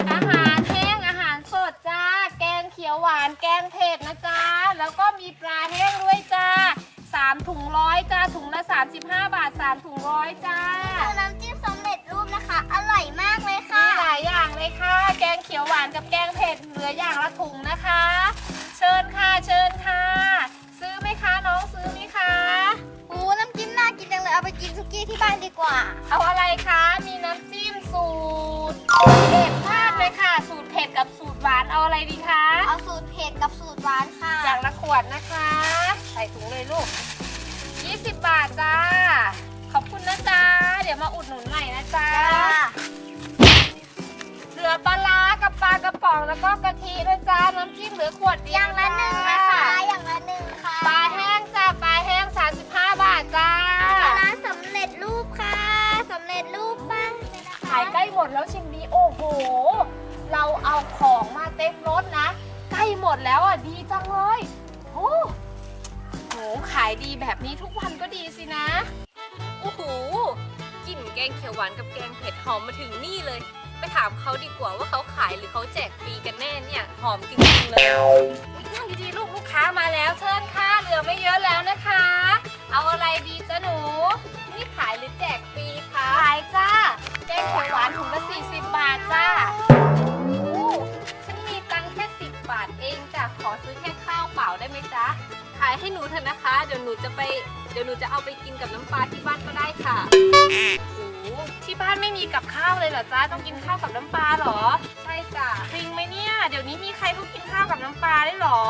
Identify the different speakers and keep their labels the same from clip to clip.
Speaker 1: อาหารแห้งอาหารสดจ้า แกงเขียวหวานแกงเผ็ดนะจ๊ะแล้วก็มีปลาแห้งด้วยจ้าสามถุงร้อยจ้าถุงละ35 บาทสามถุงร้อยจ้า
Speaker 2: น้ำจิ้มสำเร็จรูปนะคะ อร่อยมากเลย
Speaker 1: มี
Speaker 2: ค่ะ
Speaker 1: หลายอย่างเลยค่ะ แกงเขียวหวานกับแกงเผ็ดเหลืออย่างละถุงนะคะ เชิญค่ะเชิญค่ะ ซื้อไหมคะน้องซื้อไหมคะ
Speaker 2: โอ้น้ำจิ้มน่ากินจังเลย เอาไปกินซุกี้ที่บ้านดีกว่า
Speaker 1: เอาอะไรคะ มีน้ำจิ้มสูตรเผ็ดมา กเลยค่ะ สูตรเผ็ดกับสูตรหวานเอาอะไรดีคะ
Speaker 2: เอาสูตรเผ็ดกับสูตรหวานค่ะ
Speaker 1: อย่างละขวดนะคะ ใส่ถุงเลยลูก 20 บาทจ้า ขอบคุณนะจ๊ะ เดี๋ยวมาอุดหนุนใหม่นะจ๊ะ เหลือปลาร้ากับปลากระป๋องแล้วก็กะทิด้วยจ้าน้ำจิ้มเหลือขวดเดี
Speaker 2: อ
Speaker 1: ยว
Speaker 2: ย่างละหนึ่งนะคะ อย่างละหนึ่งค่ะ
Speaker 1: ปลาแห้งจ้าปลาแห้ง 35 บาทจ้า
Speaker 2: ปลาร้าสำเร็จรูปค่ะสำเร็จรูปบ้างเลยนะคะ
Speaker 1: ขายใกล้หมดแล้วชิมดีโอ้โหเราเอา ของมาเต็มรถนะ ใกล้หมดแล้วอะดีจังเลยโอ้โหขายดีแบบนี้ทุกวันก็ดีสินะ
Speaker 3: โอ้โหกลิ่นแกงเขียวหวานกับแกงเผ็ดหอมมาถึงนี่เลย ไปถามเขาดีกว่าว่าเขาขายหรือเขาแจกฟรีกันแน่เนี่ย หอมจริงๆเลย ให้หนูเถอะนะคะ เดี๋ยวหนูจะไป เดี๋ยวหนูจะเอาไปกินกับน้ำปลาที่บ้านก็ได้ค่ะ
Speaker 1: โอ้โหที่บ้านไม่มีกับข้าวเลยเหรอจ้าต้องกินข้าวกับน้ำปลาเหรอ
Speaker 3: ใช่จ้ะ
Speaker 1: จริงไหมเนี่ย เดี๋ยวนี้มีใครเขากินข้าวกับน้ำปลาได้เหรอ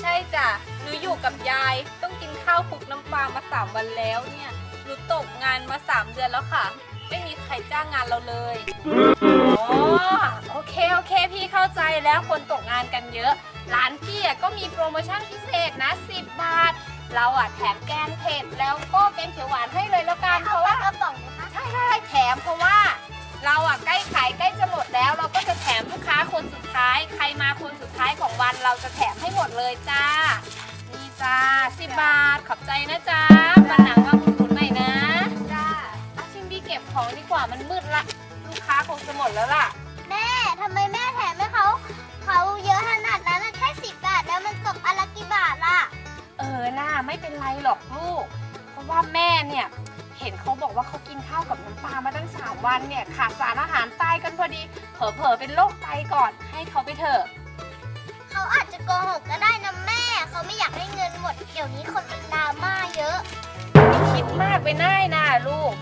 Speaker 3: ใช่จ้ะ หนูอยู่กับยาย ต้องกินข้าวคลุกน้ำปลามาสามวันแล้วเนี่ย หนูตกงานมาสามเดือนแล้วค่ะ ไม่มีใครจ้างงานเราเลย
Speaker 1: อ๋อโอเคโอเค พี่เข้าใจแล้วคนตกงานกันเยอะ ร้านพี่อะก็มีโปรโมชั่นพิเศษนะ 10 บาท เราอะแถมแกงเผ็ดแล้วก็แกงเขียวหวานให้เลยแล้วกันเพราะว่า
Speaker 2: กระป๋องนะคะ
Speaker 1: ใช่ใช่แถมเพราะว่า เราอะใกล้ขายใกล้จะหมดแล้ว เราก็จะแถมลูกค้าคนสุดท้าย ใครมาคนสุดท้ายของวันเราจะแถมให้หมดเลยจ้า ดแล้วล่ะ
Speaker 2: แม่ทำไมแม่แถมให้เขาเขาเยอะขนาดนั้นนะแค่สิบบาทแล้วมันตกอนละกี่บาทล่ะ
Speaker 1: เออน่าไม่เป็นไรหรอกลูก เพราะว่าแม่เนี่ย เห็นเขาบอกว่าเขากินข้าวกับน้ำปลามาตั้งสามวันเนี่ยขาดสารอาหารตายกันพอดี เผลอๆเป็นโรคไตก่อนให้เขาไปเถอะ
Speaker 2: เขาอาจจะโกหกก็ได้นะแม่ เขาไม่อยากให้เงินหมด เดี๋ยวนี้คนมันดราม่าเยอะ
Speaker 1: คิดมากไปน่ายนะลูก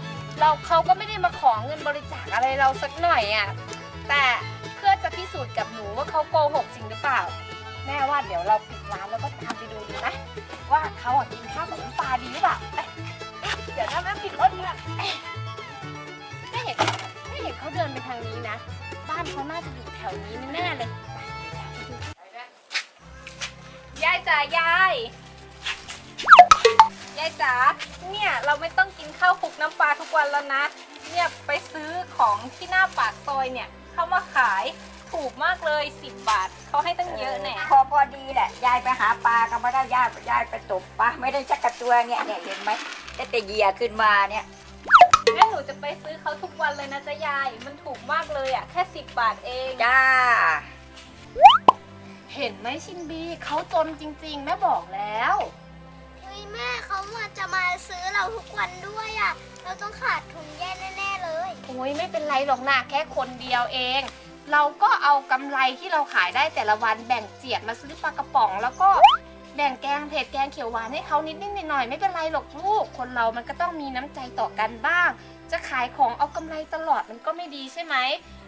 Speaker 1: เราเขาก็ไม่ได้มาขอเงินบริจาคอะไรเราสักหน่อยอะ่ะแต่เพื่อจะพิสูจน์กับหนูว่าเขาโกหกจริงหรือเปล่า แม่ว่าเดี๋ยวเราปิดร้านแล้วก็ตามไปดูดีไหมว่าเขาอะกินข้าวกับน้ำปลาดีหรือเปล่าไปเดี๋ยวนะแม่ปิดรถเนี่ยไม่เห็นไม่เห็นเขาเดินไปทางนี้นะ บ้านเขาน่าจะอยู่แถวนี้แน่เลยไปเดี๋ยวตาไปดู
Speaker 3: ยายจ๋ายาย เนี่ยเราไม่ต้องกินข้าวคลุกน้ำปลาทุกวันแล้วนะ เนี่ยไปซื้อของที่หน้าปากซอยเนี่ยเข้ามาขายถูกมากเลย 10 บาทเขาให้ตั้งเยอะแน่
Speaker 4: พอพอดีแหละ ยายไปหาปลากันมาได้ยายยายไปตกปลาไม่ได้จักกระตัวเนี่ยเนี่ยเห็นไหมได้แต่เหยียขึ้นมาเนี่ย
Speaker 3: งั้นหนูจะไปซื้อเขาทุกวันเลยนะจ๊ะยาย มันถูกมากเลยอะ แค่ 10 บาทเอง
Speaker 4: จ้า
Speaker 1: เห็นไหมชินบีเขาจนจริง ๆ แม่บอกแล้ว
Speaker 2: เฮ้ย แม่เขามาจะมาซื้อเราทุกวันด้วยอะ เราต้องขาดทุนแย่แน่ๆเลย
Speaker 1: โอ้ยไม่เป็นไรหรอกนะแค่คนเดียวเอง เราก็เอากำไรที่เราขายได้แต่ละวันแบ่งเจียดมาซื้อปลากระป๋อง แล้วก็แบ่งแกงเผ็ดแกงเขียวหวานให้เขานิดนิดหน่อยๆไม่เป็นไรหรอกลูก คนเรามันก็ต้องมีน้ำใจต่อกันบ้าง จะขายของเอากำไรตลอดมันก็ไม่ดีใช่ไหม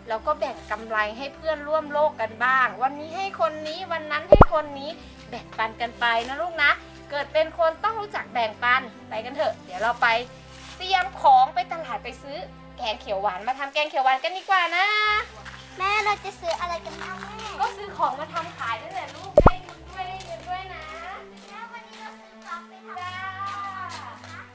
Speaker 1: เราก็แบ่งกำไรให้เพื่อนร่วมโลกกันบ้าง วันนี้ให้คนนี้วันนั้นให้คนนี้แบ่งปันกันไปนะลูกนะ เกิดเป็นคนต้องรู้จักแบ่งปันไปกันเถอะ เดี๋ยวเราไปเตรียมของไปตลาดไปซื้อแกงเขียวหวานมาทำแกงเขียวหวานกันดีกว่านะ
Speaker 2: แม่เราจะซื้ออะไรกันบ้างแม่
Speaker 1: ก็ซื้อของมาทำขายนั่นแหละลูก